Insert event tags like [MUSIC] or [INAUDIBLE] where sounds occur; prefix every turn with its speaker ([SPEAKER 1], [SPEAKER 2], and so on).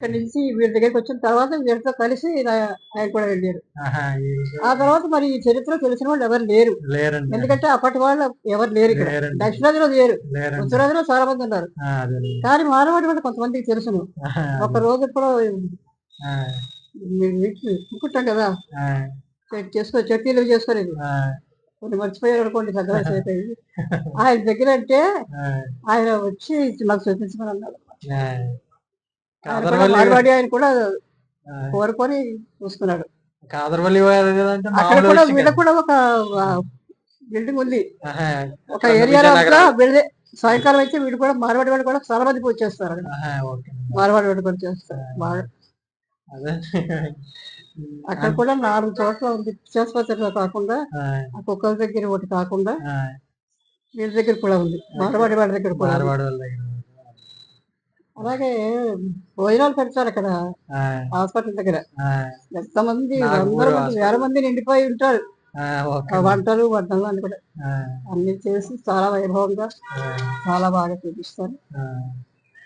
[SPEAKER 1] ఇక్కడ నుంచి వీళ్ళ దగ్గరికి వచ్చిన తర్వాత వీళ్ళతో కలిసి ఆయన కూడా వెళ్ళారు. ఆ తర్వాత మరి ఈ చరిత్ర తెలిసిన వాళ్ళు ఎవరు లేరు. ఎందుకంటే అప్పటి వాళ్ళు ఎవరు లేరు ఇక్కడ. దక్షిణాదిలో లేరు. ఉత్తరాదిలో చాలా మంది ఉన్నారు. కానీ మానవాడి కూడా కొంతమందికి తెలుసును. ఒక రోజు కూడా
[SPEAKER 2] ఆ,
[SPEAKER 1] మీరు వీటిని అనుకుంటాం కదా. చేసుకో చట్నీలు చేసుకోలేదు. కొన్ని మర్చిపోయారు అనుకోండి సగ్రాస్ [LAUGHS] అయిపోయి ఆయన దగ్గర అంటే ఆయన వచ్చి నాకు చూపించమని అన్నాడు
[SPEAKER 2] ఆ.
[SPEAKER 1] ఆయన కూడా
[SPEAKER 2] కాదరవల్లి
[SPEAKER 1] మార్వాడి ఆయన కూడా కోరుకొని చూస్తున్నాడు
[SPEAKER 2] కాదరవల్లి
[SPEAKER 1] అక్కడ కూడా ఒక బిల్డింగ్ ఉంది. ఒక ఏరియాలో. వీళ్ళే సాయంకాలం అయితే వీడు కూడా మార్వాడి వాడు కూడా చాలా మంది పూజ చేస్తారు మార్వాడి వాడు కూడా చేస్తారు అక్కడ కూడా నాలుగు చోట్ల ఉంది. పిచ్చాసుపత్రిలో కాకుండా కుక్కల దగ్గర ఒకటి కాకుండా వీళ్ళ దగ్గర కూడా ఉంది. మార్వాడి వాడి దగ్గర కూడా ఉంది.
[SPEAKER 2] మార్వాడి వాళ్ళ దగ్గర
[SPEAKER 1] అలాగే భోజనాలు పెడతారు అక్కడ హాస్పిటల్ దగ్గర. ఎంతమంది మంది వేల మంది నిండిపోయి ఉంటారు. వంటలు వంటలు అన్ని కూడా. అన్ని చేసి చాలా వైభవంగా చాలా బాగా చూపిస్తారు.